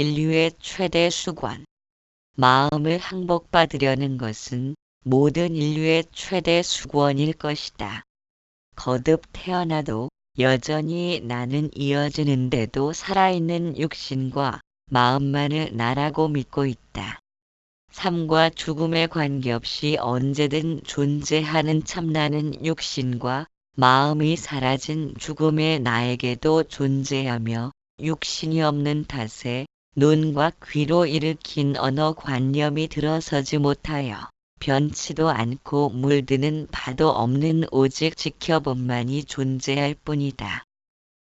인류의 최대 수관. 마음을 항복받으려는 것은 모든 인류의 최대 수권일 것이다. 거듭 태어나도 여전히 나는 이어지는데도 살아있는 육신과 마음만을 나라고 믿고 있다. 삶과 죽음에 관계없이 언제든 존재하는 참나는 육신과 마음이 사라진 죽음의 나에게도 존재하며 육신이 없는 탓에 눈과 귀로 일으킨 언어 관념이 들어서지 못하여 변치도 않고 물드는 바도 없는 오직 지켜본만이 존재할 뿐이다.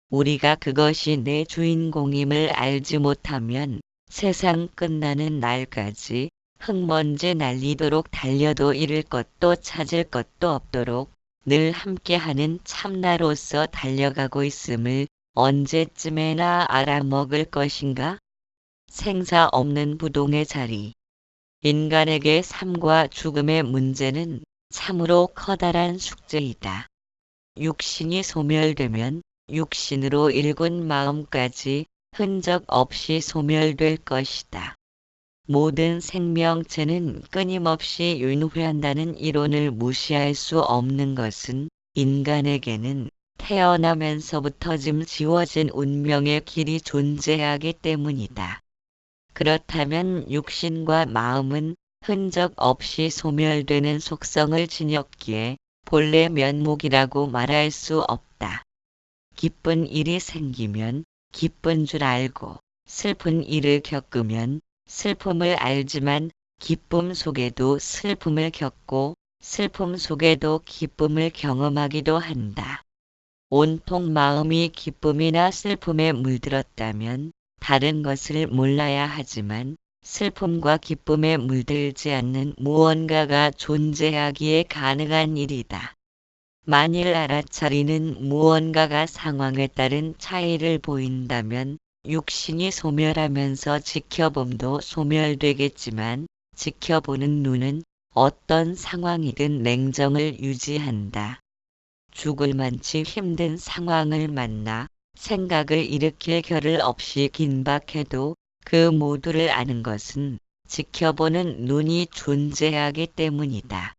우리가 그것이 내 주인공임을 알지 못하면 세상 끝나는 날까지 흙먼지 날리도록 달려도 잃을 것도 찾을 것도 없도록 늘 함께하는 참나로서 달려가고 있음을 언제쯤에나 알아먹을 것인가? 생사 없는 부동의 자리. 인간에게 삶과 죽음의 문제는 참으로 커다란 숙제이다. 육신이 소멸되면 육신으로 일군 마음까지 흔적 없이 소멸될 것이다. 모든 생명체는 끊임없이 윤회한다는 이론을 무시할 수 없는 것은 인간에게는 태어나면서부터 짐 지워진 운명의 길이 존재하기 때문이다. 그렇다면 육신과 마음은 흔적 없이 소멸되는 속성을 지녔기에 본래 면목이라고 말할 수 없다. 기쁜 일이 생기면 기쁜 줄 알고 슬픈 일을 겪으면 슬픔을 알지만 기쁨 속에도 슬픔을 겪고 슬픔 속에도 기쁨을 경험하기도 한다. 온통 마음이 기쁨이나 슬픔에 물들었다면 다른 것을 몰라야 하지만 슬픔과 기쁨에 물들지 않는 무언가가 존재하기에 가능한 일이다. 만일 알아차리는 무언가가 상황에 따른 차이를 보인다면 육신이 소멸하면서 지켜봄도 소멸되겠지만 지켜보는 눈은 어떤 상황이든 냉정을 유지한다. 죽을 만치 힘든 상황을 만나 생각을 일으킬 겨를 없이 긴박해도 그 모두를 아는 것은 지켜보는 눈이 존재하기 때문이다.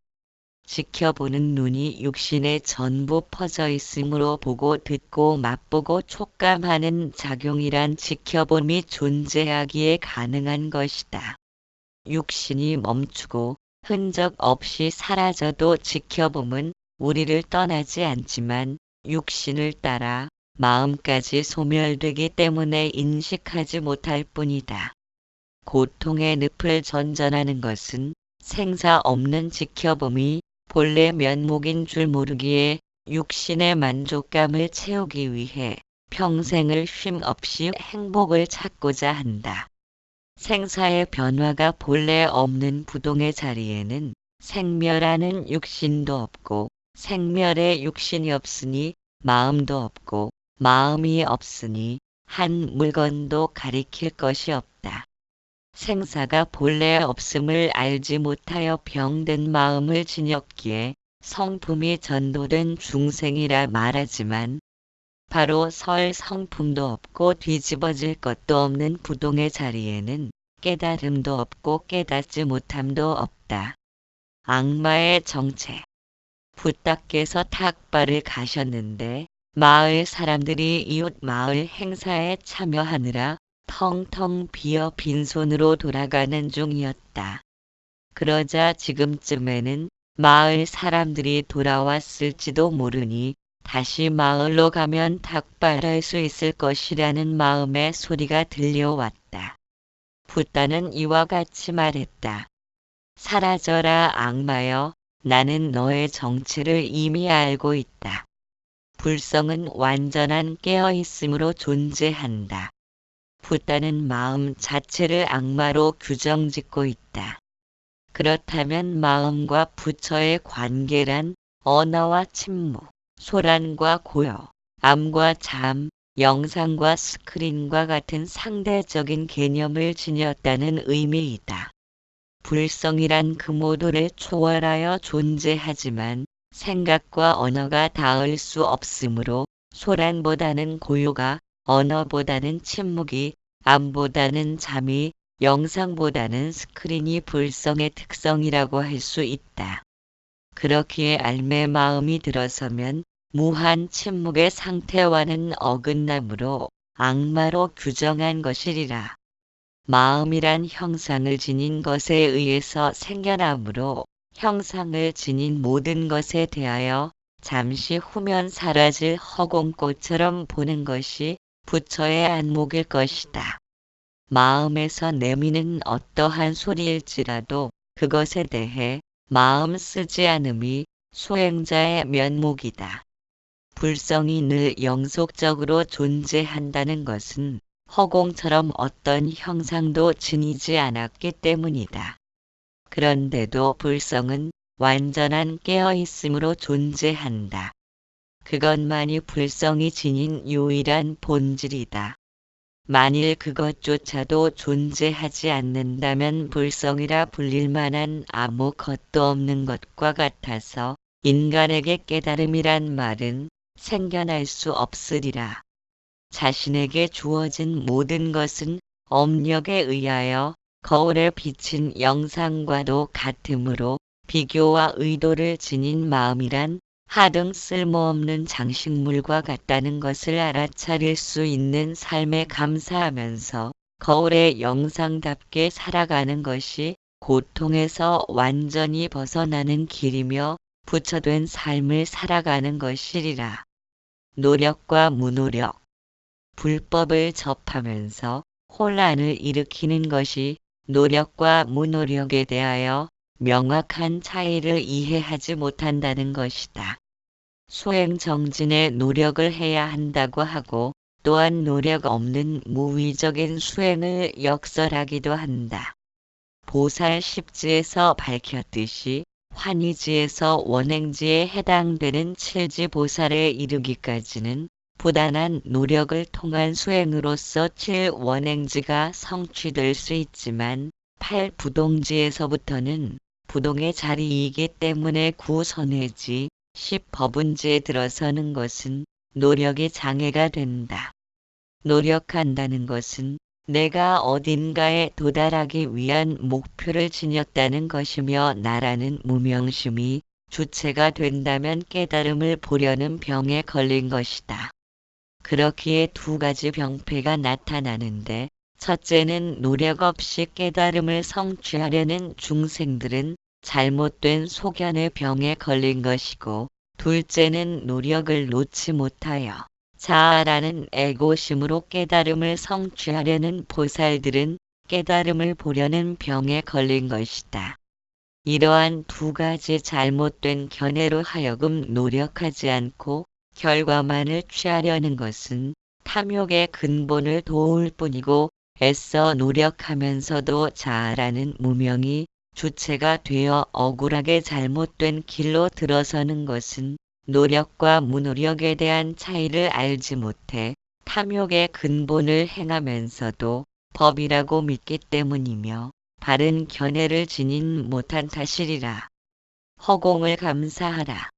지켜보는 눈이 육신에 전부 퍼져 있으므로 보고 듣고 맛보고 촉감하는 작용이란 지켜봄이 존재하기에 가능한 것이다. 육신이 멈추고 흔적 없이 사라져도 지켜봄은 우리를 떠나지 않지만 육신을 따라 마음까지 소멸되기 때문에 인식하지 못할 뿐이다. 고통의 늪을 전전하는 것은 생사 없는 지켜봄이 본래 면목인 줄 모르기에 육신의 만족감을 채우기 위해 평생을 쉼 없이 행복을 찾고자 한다. 생사의 변화가 본래 없는 부동의 자리에는 생멸하는 육신도 없고 생멸의 육신이 없으니 마음도 없고 마음이 없으니 한 물건도 가리킬 것이 없다. 생사가 본래 없음을 알지 못하여 병든 마음을 지녔기에 성품이 전도된 중생이라 말하지만 바로 설 성품도 없고 뒤집어질 것도 없는 부동의 자리에는 깨달음도 없고 깨닫지 못함도 없다. 악마의 정체 부탁께서 탁발을 가셨는데 마을 사람들이 이웃 마을 행사에 참여하느라 텅텅 비어 빈손으로 돌아가는 중이었다. 그러자 지금쯤에는 마을 사람들이 돌아왔을지도 모르니 다시 마을로 가면 닭발할 수 있을 것이라는 마음의 소리가 들려왔다. 붓다는 이와 같이 말했다. 사라져라 악마여 나는 너의 정체를 이미 알고 있다. 불성은 완전한 깨어있음으로 존재한다. 붓다는 마음 자체를 악마로 규정짓고 있다. 그렇다면 마음과 부처의 관계란 언어와 침묵, 소란과 고요, 암과 잠, 영상과 스크린과 같은 상대적인 개념을 지녔다는 의미이다. 불성이란 그 모두를 초월하여 존재하지만 생각과 언어가 닿을 수 없으므로 소란보다는 고요가 언어보다는 침묵이 암보다는 잠이 영상보다는 스크린이 불성의 특성이라고 할 수 있다. 그렇기에 알매 마음이 들어서면 무한 침묵의 상태와는 어긋나므로 악마로 규정한 것이리라. 마음이란 형상을 지닌 것에 의해서 생겨나므로 형상을 지닌 모든 것에 대하여 잠시 후면 사라질 허공꽃처럼 보는 것이 부처의 안목일 것이다. 마음에서 내미는 어떠한 소리일지라도 그것에 대해 마음 쓰지 않음이 수행자의 면목이다. 불성이 늘 영속적으로 존재한다는 것은 허공처럼 어떤 형상도 지니지 않았기 때문이다. 그런데도 불성은 완전한 깨어있음으로 존재한다. 그것만이 불성이 지닌 유일한 본질이다. 만일 그것조차도 존재하지 않는다면 불성이라 불릴 만한 아무 것도 없는 것과 같아서 인간에게 깨달음이란 말은 생겨날 수 없으리라. 자신에게 주어진 모든 것은 업력에 의하여 거울에 비친 영상과도 같으므로 비교와 의도를 지닌 마음이란 하등 쓸모없는 장식물과 같다는 것을 알아차릴 수 있는 삶에 감사하면서 거울의 영상답게 살아가는 것이 고통에서 완전히 벗어나는 길이며 부처된 삶을 살아가는 것이리라. 노력과 무노력. 불법을 접하면서 혼란을 일으키는 것이 노력과 무노력에 대하여 명확한 차이를 이해하지 못한다는 것이다. 수행 정진에 노력을 해야 한다고 하고 또한 노력 없는 무위적인 수행을 역설하기도 한다. 보살 십지에서 밝혔듯이 환희지에서 원행지에 해당되는 칠지 보살에 이르기까지는 부단한 노력을 통한 수행으로서 칠원행지가 성취될 수 있지만 팔부동지에서부터는 부동의 자리이기 때문에 구선회지, 십법은지에 들어서는 것은 노력이 장애가 된다. 노력한다는 것은 내가 어딘가에 도달하기 위한 목표를 지녔다는 것이며 나라는 무명심이 주체가 된다면 깨달음을 보려는 병에 걸린 것이다. 그렇기에 두 가지 병폐가 나타나는데 첫째는 노력 없이 깨달음을 성취하려는 중생들은 잘못된 소견의 병에 걸린 것이고 둘째는 노력을 놓지 못하여 자아라는 애고심으로 깨달음을 성취하려는 보살들은 깨달음을 보려는 병에 걸린 것이다. 이러한 두 가지 잘못된 견해로 하여금 노력하지 않고 결과만을 취하려는 것은 탐욕의 근본을 도울 뿐이고 애써 노력하면서도 자아라는 무명이 주체가 되어 억울하게 잘못된 길로 들어서는 것은 노력과 무노력에 대한 차이를 알지 못해 탐욕의 근본을 행하면서도 법이라고 믿기 때문이며 바른 견해를 지닌 못한 탓이리라. 허공을 감사하라.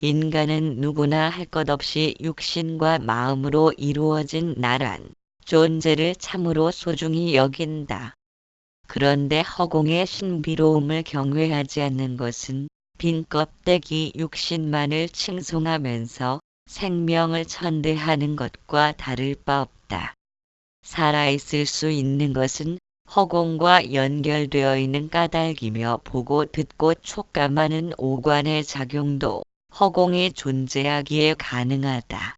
인간은 누구나 할 것 없이 육신과 마음으로 이루어진 나란 존재를 참으로 소중히 여긴다. 그런데 허공의 신비로움을 경외하지 않는 것은 빈 껍데기 육신만을 칭송하면서 생명을 천대하는 것과 다를 바 없다. 살아있을 수 있는 것은 허공과 연결되어 있는 까닭이며 보고 듣고 촉감하는 오관의 작용도 허공이 존재하기에 가능하다.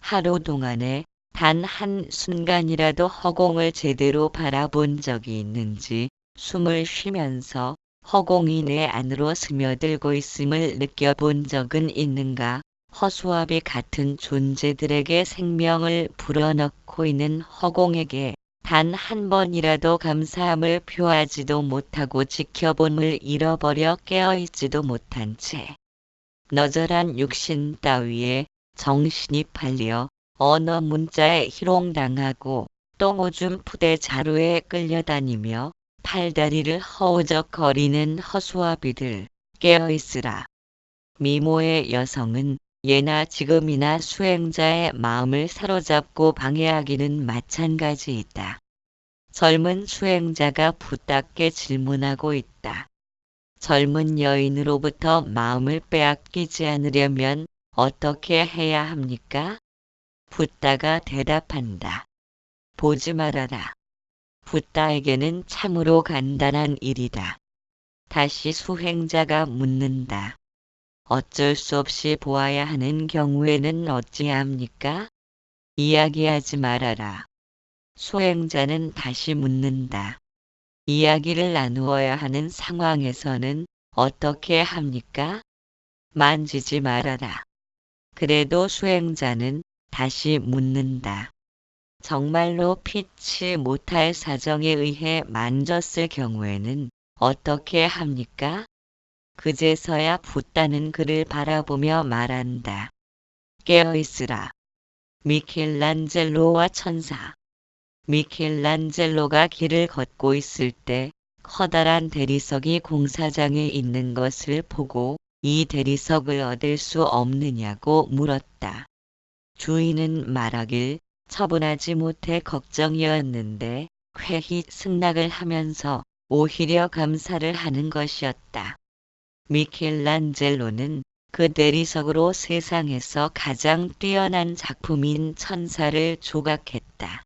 하루 동안에 단 한 순간이라도 허공을 제대로 바라본 적이 있는지 숨을 쉬면서 허공이 내 안으로 스며들고 있음을 느껴본 적은 있는가? 허수아비 같은 존재들에게 생명을 불어넣고 있는 허공에게 단 한 번이라도 감사함을 표하지도 못하고 지켜봄을 잃어버려 깨어있지도 못한 채 너절한 육신 따위에 정신이 팔려 언어 문자에 희롱당하고 똥오줌 푸대 자루에 끌려다니며 팔다리를 허우적거리는 허수아비들 깨어있으라. 미모의 여성은 예나 지금이나 수행자의 마음을 사로잡고 방해하기는 마찬가지이다. 젊은 수행자가 붓답게 질문하고 있다. 젊은 여인으로부터 마음을 빼앗기지 않으려면 어떻게 해야 합니까? 붓다가 대답한다. 보지 말아라. 붓다에게는 참으로 간단한 일이다. 다시 수행자가 묻는다. 어쩔 수 없이 보아야 하는 경우에는 어찌합니까? 이야기하지 말아라. 수행자는 다시 묻는다. 이야기를 나누어야 하는 상황에서는 어떻게 합니까? 만지지 말아라. 그래도 수행자는 다시 묻는다. 정말로 피치 못할 사정에 의해 만졌을 경우에는 어떻게 합니까? 그제서야 붓다는 그를 바라보며 말한다. 깨어있으라. 미켈란젤로와 천사. 미켈란젤로가 길을 걷고 있을 때 커다란 대리석이 공사장에 있는 것을 보고 이 대리석을 얻을 수 없느냐고 물었다. 주인은 말하길 처분하지 못해 걱정이었는데 쾌히 승낙을 하면서 오히려 감사를 하는 것이었다. 미켈란젤로는 그 대리석으로 세상에서 가장 뛰어난 작품인 천사를 조각했다.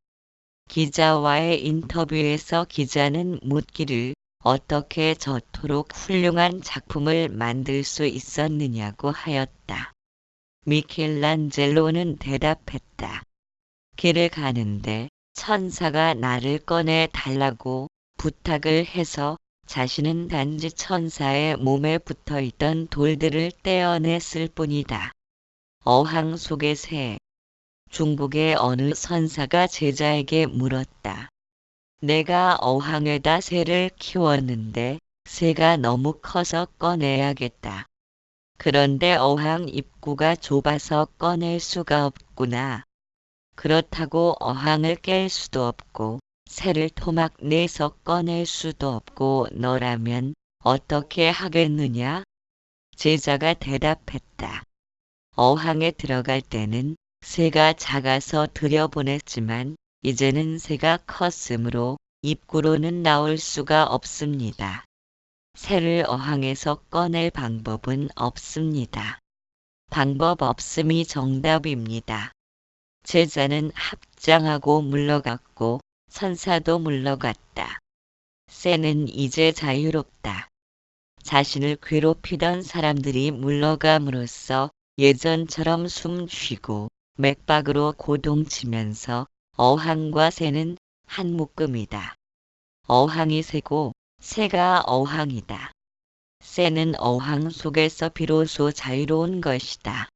기자와의 인터뷰에서 기자는 묻기를 어떻게 저토록 훌륭한 작품을 만들 수 있었느냐고 하였다. 미켈란젤로는 대답했다. 길을 가는데 천사가 나를 꺼내 달라고 부탁을 해서 자신은 단지 천사의 몸에 붙어 있던 돌들을 떼어냈을 뿐이다. 어항 속의 새. 중국의 어느 선사가 제자에게 물었다. 내가 어항에다 새를 키웠는데 새가 너무 커서 꺼내야겠다. 그런데 어항 입구가 좁아서 꺼낼 수가 없구나. 그렇다고 어항을 깰 수도 없고 새를 토막 내서 꺼낼 수도 없고 너라면 어떻게 하겠느냐? 제자가 대답했다. 어항에 들어갈 때는 새가 작아서 들여보냈지만 이제는 새가 컸으므로 입구로는 나올 수가 없습니다. 새를 어항에서 꺼낼 방법은 없습니다. 방법 없음이 정답입니다. 제자는 합장하고 물러갔고 천사도 물러갔다. 새는 이제 자유롭다. 자신을 괴롭히던 사람들이 물러감으로써 예전처럼 숨 쉬고 맥박으로 고동치면서 어항과 새는 한 묶음이다. 어항이 새고 새가 어항이다. 새는 어항 속에서 비로소 자유로운 것이다.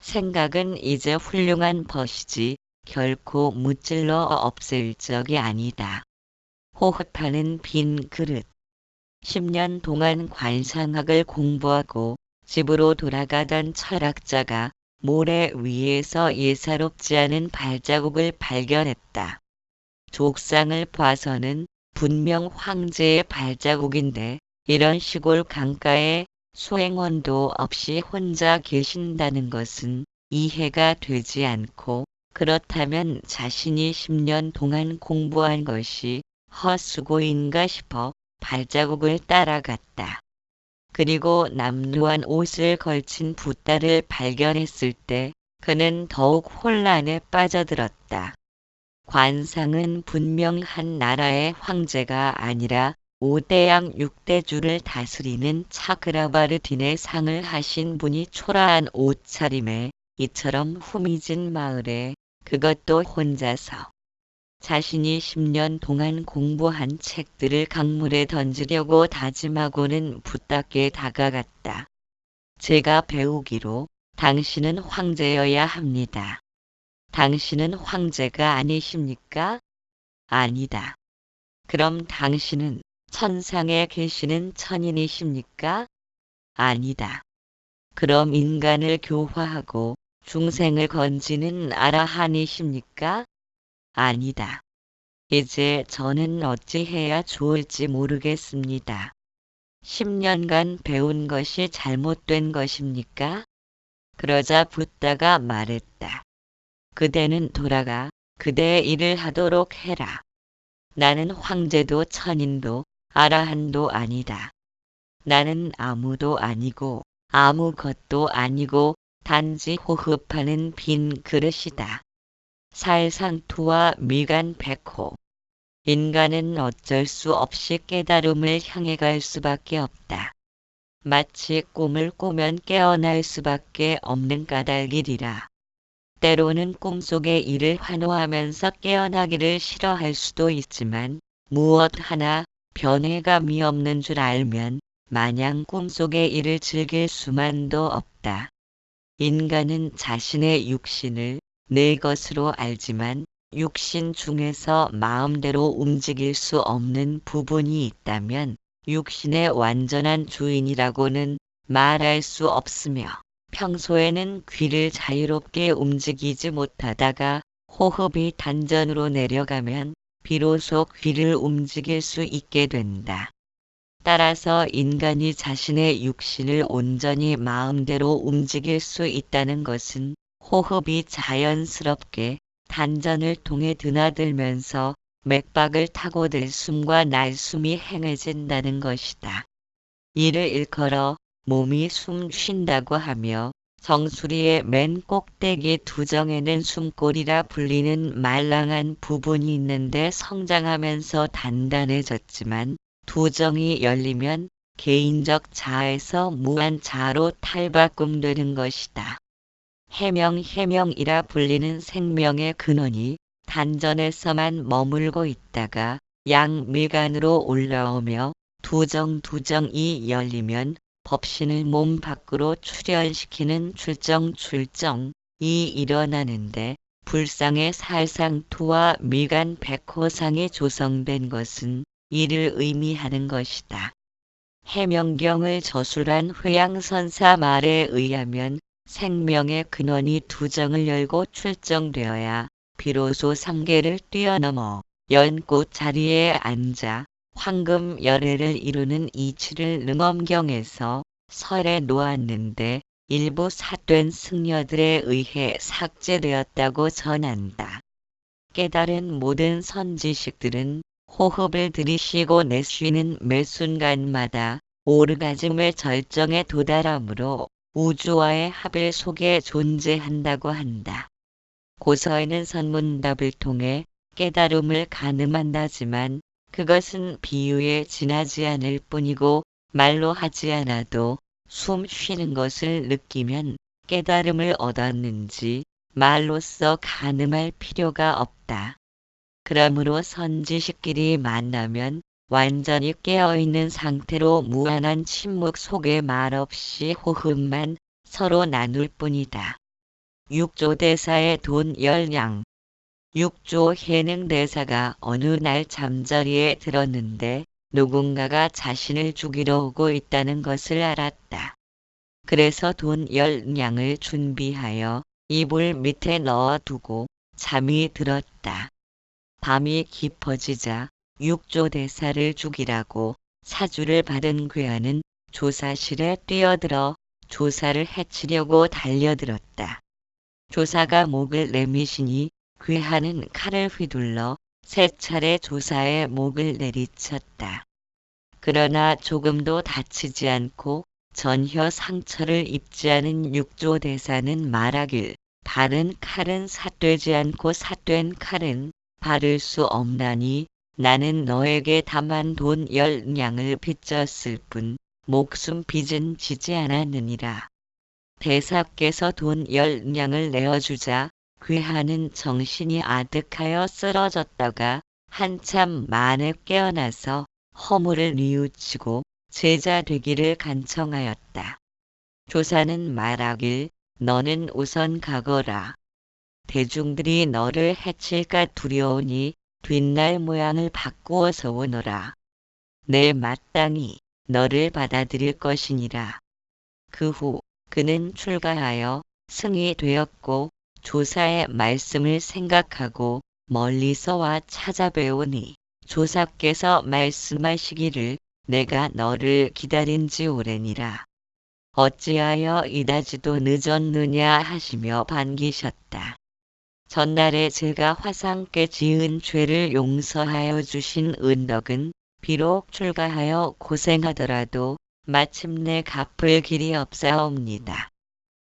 생각은 이제 훌륭한 벗이지 결코 무찔러 없앨 적이 아니다. 호흡하는 빈 그릇. 10년 동안 관상학을 공부하고 집으로 돌아가던 철학자가 모래 위에서 예사롭지 않은 발자국을 발견했다. 족상을 봐서는 분명 황제의 발자국인데 이런 시골 강가에 소행원도 없이 혼자 계신다는 것은 이해가 되지 않고 그렇다면 자신이 10년 동안 공부한 것이 헛수고인가 싶어 발자국을 따라갔다. 그리고 남루한 옷을 걸친 붓다를 발견했을 때 그는 더욱 혼란에 빠져들었다. 관상은 분명 한 나라의 황제가 아니라 5대양 6대주를 다스리는 차크라바르딘의 상을 하신 분이 초라한 옷차림에 이처럼 후미진 마을에 그것도 혼자서 자신이 10년 동안 공부한 책들을 강물에 던지려고 다짐하고는 붓답게 다가갔다. 제가 배우기로 당신은 황제여야 합니다. 당신은 황제가 아니십니까? 아니다. 그럼 당신은 천상에 계시는 천인이십니까? 아니다. 그럼 인간을 교화하고 중생을 건지는 아라한이십니까? 아니다. 이제 저는 어찌해야 좋을지 모르겠습니다. 10년간 배운 것이 잘못된 것입니까? 그러자 붓다가 말했다. 그대는 돌아가 그대의 일을 하도록 해라. 나는 황제도 천인도 아라한도 아니다. 나는 아무도 아니고 아무것도 아니고 단지 호흡하는 빈 그릇이다. 살상투와 미간 백호. 인간은 어쩔 수 없이 깨달음을 향해 갈 수밖에 없다. 마치 꿈을 꾸면 깨어날 수밖에 없는 까닭이리라. 때로는 꿈속의 일을 환호하면서 깨어나기를 싫어할 수도 있지만 무엇 하나 변해감이 없는 줄 알면 마냥 꿈속의 일을 즐길 수만도 없다. 인간은 자신의 육신을 내 것으로 알지만 육신 중에서 마음대로 움직일 수 없는 부분이 있다면 육신의 완전한 주인이라고는 말할 수 없으며 평소에는 귀를 자유롭게 움직이지 못하다가 호흡이 단전으로 내려가면 비로소 귀를 움직일 수 있게 된다. 따라서 인간이 자신의 육신을 온전히 마음대로 움직일 수 있다는 것은 호흡이 자연스럽게 단전을 통해 드나들면서 맥박을 타고 들숨과 날숨이 행해진다는 것이다. 이를 일컬어 몸이 숨 쉰다고 하며 정수리의 맨 꼭대기 두정에는 숨골이라 불리는 말랑한 부분이 있는데 성장하면서 단단해졌지만 두정이 열리면 개인적 자에서 무한 자로 탈바꿈되는 것이다. 해명 해명이라 불리는 생명의 근원이 단전에서만 머물고 있다가 양미간으로 올라오며 두정 두정이 열리면 법신을 몸 밖으로 출현시키는 출정 출정이 일어나는데 불상의 살상투와 미간 백호상이 조성된 것은 이를 의미하는 것이다. 해명경을 저술한 회양선사 말에 의하면 생명의 근원이 두 정을 열고 출정되어야 비로소 상계를 뛰어넘어 연꽃 자리에 앉아 황금 열애를 이루는 이치를 능엄경에서 설에 놓았는데 일부 삿된 승려들에 의해 삭제되었다고 전한다. 깨달은 모든 선지식들은 호흡을 들이쉬고 내쉬는 매 순간마다 오르가즘의 절정에 도달하므로 우주와의 합일 속에 존재한다고 한다. 고서에는 선문답을 통해 깨달음을 가늠한다지만 그것은 비유에 지나지 않을 뿐이고 말로 하지 않아도 숨 쉬는 것을 느끼면 깨달음을 얻었는지 말로써 가늠할 필요가 없다. 그러므로 선지식끼리 만나면 완전히 깨어있는 상태로 무한한 침묵 속에 말없이 호흡만 서로 나눌 뿐이다. 육조 대사의 돈 열량 육조 해능 대사가 어느 날 잠자리에 들었는데 누군가가 자신을 죽이러 오고 있다는 것을 알았다. 그래서 돈 열량을 준비하여 이불 밑에 넣어두고 잠이 들었다. 밤이 깊어지자 육조 대사를 죽이라고 사주를 받은 괴한은 조사실에 뛰어들어 조사를 해치려고 달려들었다. 조사가 목을 내미시니 괴한은 칼을 휘둘러 세 차례 조사의 목을 내리쳤다. 그러나 조금도 다치지 않고 전혀 상처를 입지 않은 육조 대사는 말하길 바른 칼은 삿되지 않고 삿된 칼은 바를 수 없나니 나는 너에게 다만 돈 열량을 빚졌을 뿐 목숨 빚은 지지 않았느니라. 대사께서 돈 열량을 내어주자 괴하는 정신이 아득하여 쓰러졌다가 한참 만에 깨어나서 허물을 뉘우치고 제자 되기를 간청하였다. 조사는 말하길 너는 우선 가거라. 대중들이 너를 해칠까 두려우니 뒷날 모양을 바꾸어서 오너라. 내 마땅히 너를 받아들일 것이니라. 그 후 그는 출가하여 승이 되었고 조사의 말씀을 생각하고 멀리서 와 찾아뵈오니 조사께서 말씀하시기를 내가 너를 기다린 지 오래니라. 어찌하여 이다지도 늦었느냐 하시며 반기셨다. 전날에 제가 화상께 지은 죄를 용서하여 주신 은덕은 비록 출가하여 고생하더라도 마침내 갚을 길이 없사옵니다.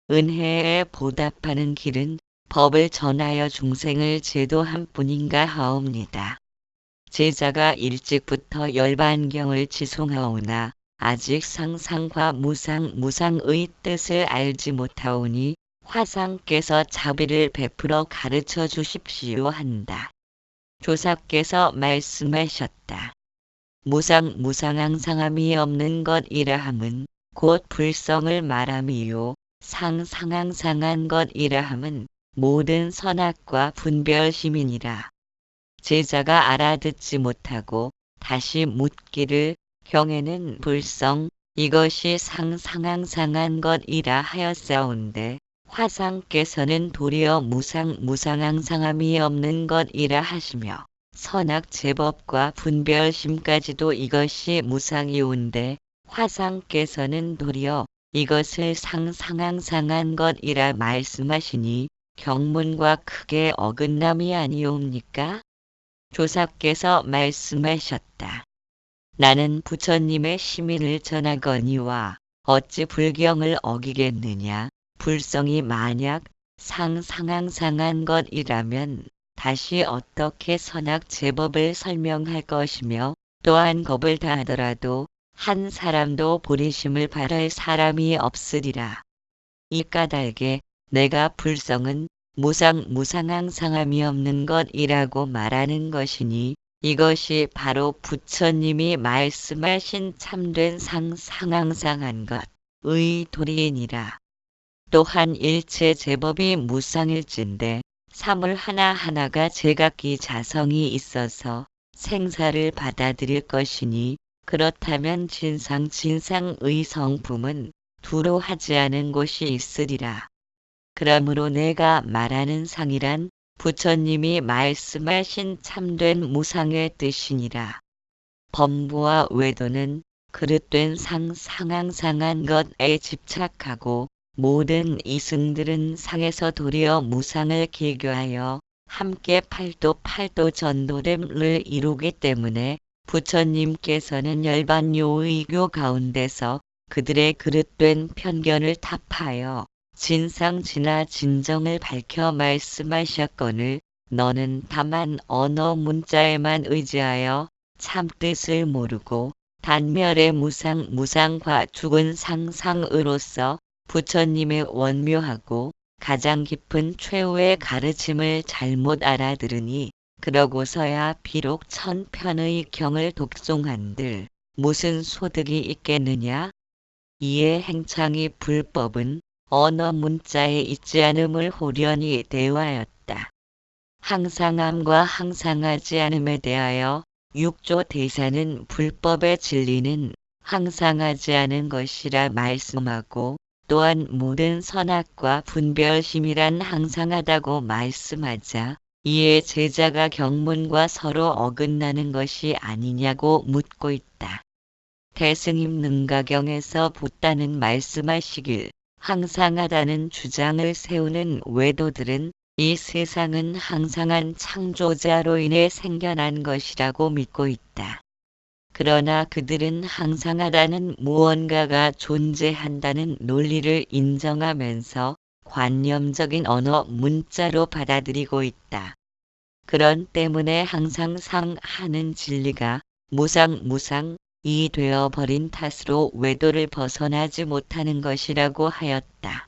은혜에 보답하는 길은 법을 전하여 중생을 제도한 뿐인가 하옵니다. 제자가 일찍부터 열반경을 지송하오나 아직 상상과 무상 무상의 뜻을 알지 못하오니 화상께서 자비를 베풀어 가르쳐 주십시오 한다. 조사께서 말씀하셨다. 무상 무상항 상함이 없는 것이라 함은 곧 불성을 말함이요 상상항 상한 것이라 함은 모든 선악과 분별심이니라. 제자가 알아듣지 못하고 다시 묻기를 경에는 불성 이것이 상상항 상한 것이라 하였사온데 화상께서는 도리어 무상 무상항상함이 없는 것이라 하시며 선악 제법과 분별심까지도 이것이 무상이온데 화상께서는 도리어 이것을 상상항상한 것이라 말씀하시니 경문과 크게 어긋남이 아니옵니까? 조사께서 말씀하셨다. 나는 부처님의 시민을 전하거니와 어찌 불경을 어기겠느냐. 불성이 만약 상상항상한 것이라면 다시 어떻게 선악 제법을 설명할 것이며 또한 겁을 다하더라도 한 사람도 보리심을 바랄 사람이 없으리라. 이 까닭에 내가 불성은 무상 무상항상함이 없는 것이라고 말하는 것이니 이것이 바로 부처님이 말씀하신 참된 상상항상한 것의 도리이니라. 또한 일체 제법이 무상일진데 사물 하나하나가 제각기 자성이 있어서 생사를 받아들일 것이니 그렇다면 진상 진상의 성품은 두로 하지 않은 곳이 있으리라. 그러므로 내가 말하는 상이란 부처님이 말씀하신 참된 무상의 뜻이니라. 범부와 외도는 그릇된 상상항상한 것에 집착하고 모든 이승들은 상에서 도리어 무상을 기교하여 함께 팔도 팔도 전도됨을 이루기 때문에 부처님께서는 열반요의교 가운데서 그들의 그릇된 편견을 타파하여 진상진화 진정을 밝혀 말씀하셨거늘 너는 다만 언어 문자에만 의지하여 참뜻을 모르고 단멸의 무상 무상과 죽은 상상으로서 부처님의 원묘하고 가장 깊은 최후의 가르침을 잘못 알아들으니 그러고서야 비록 천편의 경을 독송한들 무슨 소득이 있겠느냐? 이에 행창이 불법은 언어 문자에 있지 않음을 호련히 대화하였다. 항상함과 항상하지 않음에 대하여 육조 대사는 불법의 진리는 항상하지 않은 것이라 말씀하고 또한 모든 선악과 분별심이란 항상하다고 말씀하자 이에 제자가 경문과 서로 어긋나는 것이 아니냐고 묻고 있다. 대승임 능가경에서 보따는 말씀하시길 항상하다는 주장을 세우는 외도들은 이 세상은 항상한 창조자로 인해 생겨난 것이라고 믿고 있다. 그러나 그들은 항상하다는 무언가가 존재한다는 논리를 인정하면서 관념적인 언어 문자로 받아들이고 있다. 그런 때문에 항상 상하는 진리가 무상무상이 되어버린 탓으로 외도를 벗어나지 못하는 것이라고 하였다.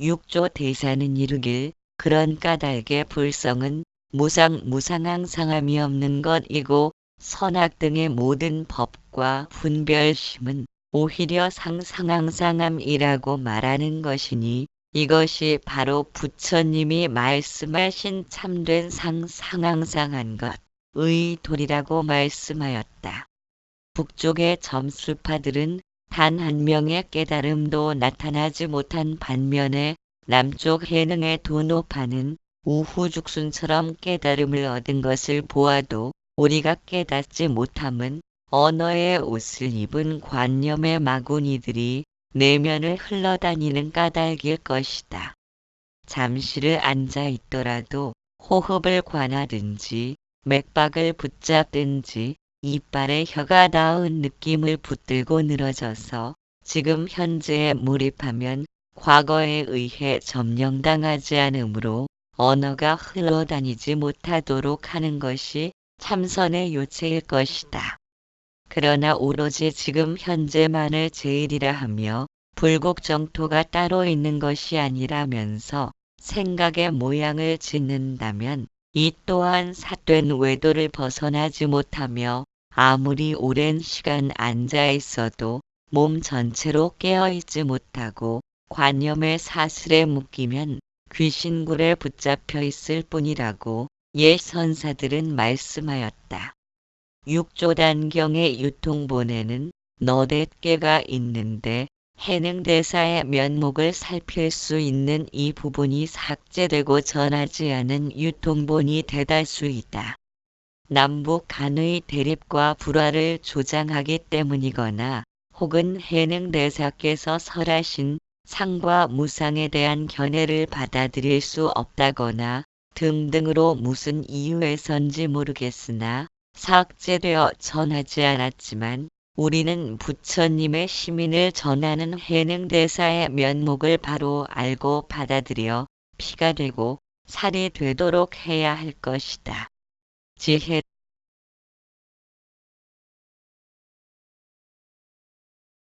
육조 대사는 이르길 그런 까닭의 불성은 무상무상항상함이 없는 것이고 선악 등의 모든 법과 분별심은 오히려 상상항상함이라고 말하는 것이니 이것이 바로 부처님이 말씀하신 참된 상상항상한 것의 도리라고 말씀하였다. 북쪽의 점수파들은 단 한 명의 깨달음도 나타나지 못한 반면에 남쪽 해능의 도노파는 우후죽순처럼 깨달음을 얻은 것을 보아도 우리가 깨닫지 못함은 언어의 옷을 입은 관념의 마구니들이 내면을 흘러다니는 까닭일 것이다. 잠시를 앉아 있더라도 호흡을 관하든지 맥박을 붙잡든지 이빨에 혀가 닿은 느낌을 붙들고 늘어져서 지금 현재에 몰입하면 과거에 의해 점령당하지 않으므로 언어가 흘러다니지 못하도록 하는 것이 참선의 요체일 것이다. 그러나 오로지 지금 현재만을 제일이라 하며 불곡 정토가 따로 있는 것이 아니라면서 생각의 모양을 짓는다면 이 또한 삿된 외도를 벗어나지 못하며 아무리 오랜 시간 앉아 있어도 몸 전체로 깨어있지 못하고 관념의 사슬에 묶이면 귀신굴에 붙잡혀 있을 뿐이라고 옛 선사들은 말씀하였다. 육조단경의 유통본에는 너댓 개가 있는데 해능대사의 면목을 살필 수 있는 이 부분이 삭제되고 전하지 않은 유통본이 대다수이다. 남북 간의 대립과 불화를 조장하기 때문이거나 혹은 해능대사께서 설하신 상과 무상에 대한 견해를 받아들일 수 없다거나 등등으로 무슨 이유에선지 모르겠으나 삭제되어 전하지 않았지만 우리는 부처님의 시민을 전하는 해능대사의 면목을 바로 알고 받아들여 피가 되고 살이 되도록 해야 할 것이다. 지혜